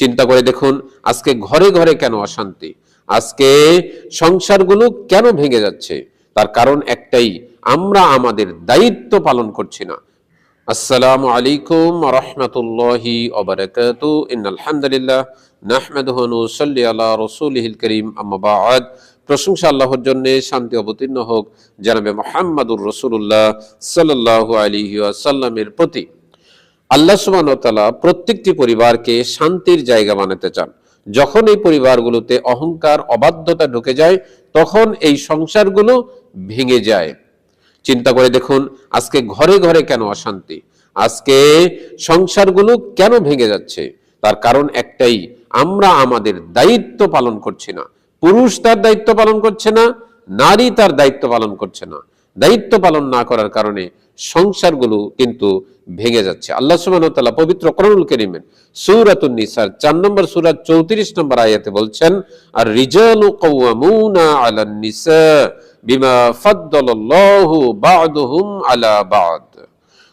চিন্তা করে দেখুন, আজকে ঘরে ঘরে কেন অশান্তি? আজকে সংসারগুলো কেন ভেঙে যাচ্ছে? তার কারণ একটাই, আমরা আমাদের দায়িত্ব পালন করছি না। আসসালামু আলাইকুম রহমতুল্লাহি ওবরাকাত ইন আলহামদুলিল্লাহ নাহমেদুহু নুসাল্লি আলা রাসূলিহিল করিম। আম্মা বাদ। প্রশংসা আল্লাহর জন্য শান্তি অবতীর্ণ হোক, জানাবে মোহাম্মদুর রসুল্লাহ সাল্লাল্লাহু আলাইহি ওয়াসাল্লামের প্রতি। আল্লাহ তাআলা প্রত্যেকটি পরিবারকে শান্তির জায়গা বানাতে চান। যখন এই পরিবারগুলোতে অহংকার, অবাধ্যতা ঢুকে যায়, তখন এই সংসারগুলো ভেঙে যায়। চিন্তা করে দেখুন, আজকে ঘরে ঘরে কেন অশান্তি? আজকে সংসারগুলো কেন ভেঙে যাচ্ছে? তার কারণ একটাই, আমরা আমাদের দায়িত্ব পালন করছি না। পুরুষ তার দায়িত্ব পালন করছে না, নারী তার দায়িত্ব পালন করছে না। দায়িত্ব পালন না করার কারণে সংসারগুলো কিন্তু ভেঙে যাচ্ছে। আল্লাহ তাআলা পবিত্র কোরআনুল কারীমের সূরাতুন নিসার 4 নম্বর সূরা 34 নম্বর আয়াতে বলছেন আর রিজালু আলান নিসা বিমা আলা বা'দ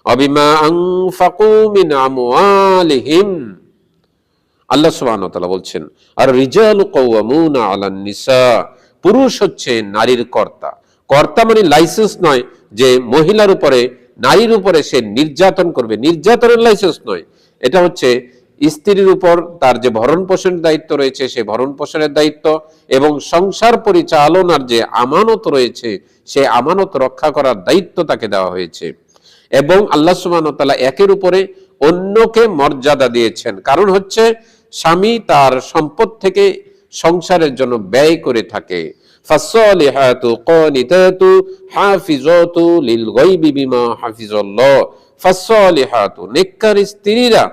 ওয়া বিমা আনফাকু মিন আমওয়ালিহিম। আল্লাহ সুবহানাহু ওয়া তাআলা বলছেন আর রিজালু কাওয়ামুনা আলান নিসা পুরুষ হচ্ছে নারীর কর্তা। কর্তা মানে লাইসেন্স নয় যে মহিলার উপরে নারীর উপরে সে নির্যাতন করবে। নির্যাতনের লাইসেন্স নয়। এটা হচ্ছে স্ত্রীর উপর তার যে ভরণ পোষণের দায়িত্ব রয়েছে, সে ভরণ পোষণের দায়িত্ব এবং সংসার পরিচালনার যে আমানত রয়েছে, সে আমানত রক্ষা করার দায়িত্ব তাকে দেওয়া হয়েছে। এবং আল্লাহ ওয়া একের উপরে অন্যকে মর্যাদা দিয়েছেন। কারণ হচ্ছে, স্বামী তার সম্পদ থেকে সংসারের জন্য ব্যয় করে থাকে। ফাসসালিহাতু কানিতাতু হাফিজাতু লিল গায়বি বিমা হাফিজাল্লাহ। ফাসসালিহাতু নেককার স্ত্রীরা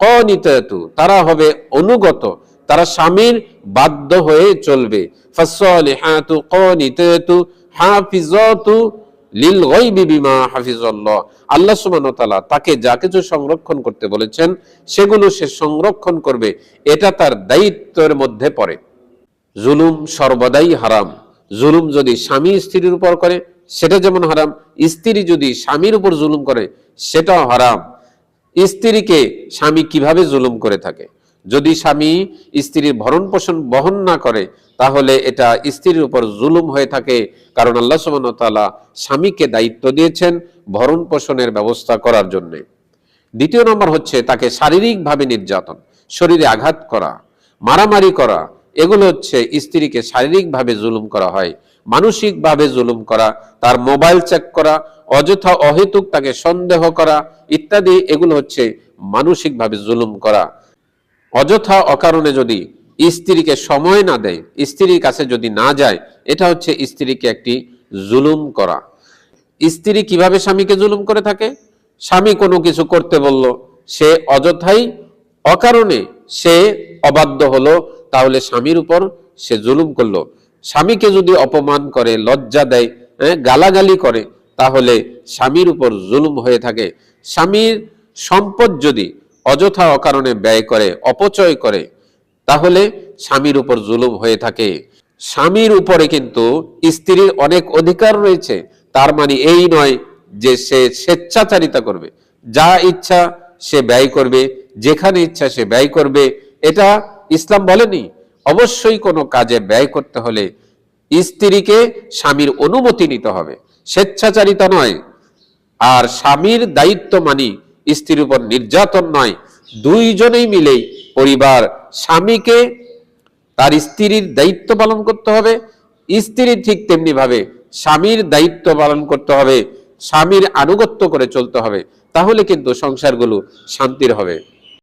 কানিতাতু তারা হবে অনুগত, তারা স্বামীর বাধ্য হয়ে চলবে। ফাসসালিহাতু কানিতাতু হাফিজাতু লিল গায়বি বিমা হাফিজাল্লাহ। আল্লাহ সুবহানাহু তাআলা তাকে যা কিছু সংরক্ষণ করতে বলেছেন, সেগুলো সে সংরক্ষণ করবে। এটা তার দায়িত্বের মধ্যে পড়ে। জুলুম সর্বদাই হারাম। জুলুম যদি স্বামী স্ত্রীর উপর করে, সেটা যেমন হারাম, স্ত্রী যদি স্বামীর উপর জুলুম করে, সেটাও হারাম। স্ত্রীকে স্বামী কীভাবে জুলুম করে থাকে? যদি স্বামী স্ত্রীর ভরণ পোষণ বহন না করে, তাহলে এটা স্ত্রীর উপর জুলুম হয়ে থাকে। কারণ আল্লাহ ওয়া স্বামীকে দায়িত্ব দিয়েছেন ভরণ পোষণের ব্যবস্থা করার জন্য। দ্বিতীয় নম্বর হচ্ছে তাকে শারীরিকভাবে নির্যাতন, শরীরে আঘাত করা, মারামারি করা এগুলো হচ্ছে স্ত্রীকে শারীরিকভাবে জুলুম করা হয়, মানসিকভাবে জুলুম করা, তার মোবাইল চেক করা, অযথা অহেতুক তাকে সন্দেহ করা ইত্যাদি, এগুলো হচ্ছে মানসিকভাবে জুলুম করা। অযথা অকারণে যদি স্ত্রীকে সময় না দেয়, স্ত্রীর কাছে যদি না যায়, এটা হচ্ছে স্ত্রীকে একটি জুলুম করা। স্ত্রী কীভাবে স্বামীকে জুলুম করে থাকে? স্বামী কোনো কিছু করতে বলল, সে অযথাই অকারণে সে অবাধ্য হলো তাহলে স্বামীর উপর সে জুলুম করল। স্বামীকে যদি অপমান করে লজ্জা দেয় হ্যাঁ, গালাগালি করে তাহলে স্বামীর উপর জুলুম হয়ে থাকে। স্বামীর সম্পদ যদি অযথা অকারণে ব্যয় করে অপচয় করে তাহলে স্বামীর উপর জুলুম হয়ে থাকে। স্বামীর উপরে কিন্তু স্ত্রীর অনেক অধিকার রয়েছে। তার মানে এই নয় যে সে স্বেচ্ছাচারিতা করবে। যা ইচ্ছা সে ব্যয় করবে। যেখানে ইচ্ছা সে ব্যয় করবে। এটা ইসলাম বলেনি। অবশ্যই কোনো কাজে ব্যয় করতে হলে স্ত্রীকে স্বামীর অনুমতি নিতে হবে। স্বেচ্ছাচারিতা নয়। আর স্বামীর দায়িত্ব মানি স্ত্রীর উপর নির্যাতন নয়। দুইজনেই মিলেই পরিবার স্বামীকে তার স্ত্রীর দায়িত্ব পালন করতে হবে। স্ত্রী ঠিক তেমনি ভাবে স্বামীর দায়িত্ব পালন করতে হবে। স্বামীর আনুগত্য করে চলতে হবে। তাহলে কিন্তু সংসারগুলো শান্তির হবে।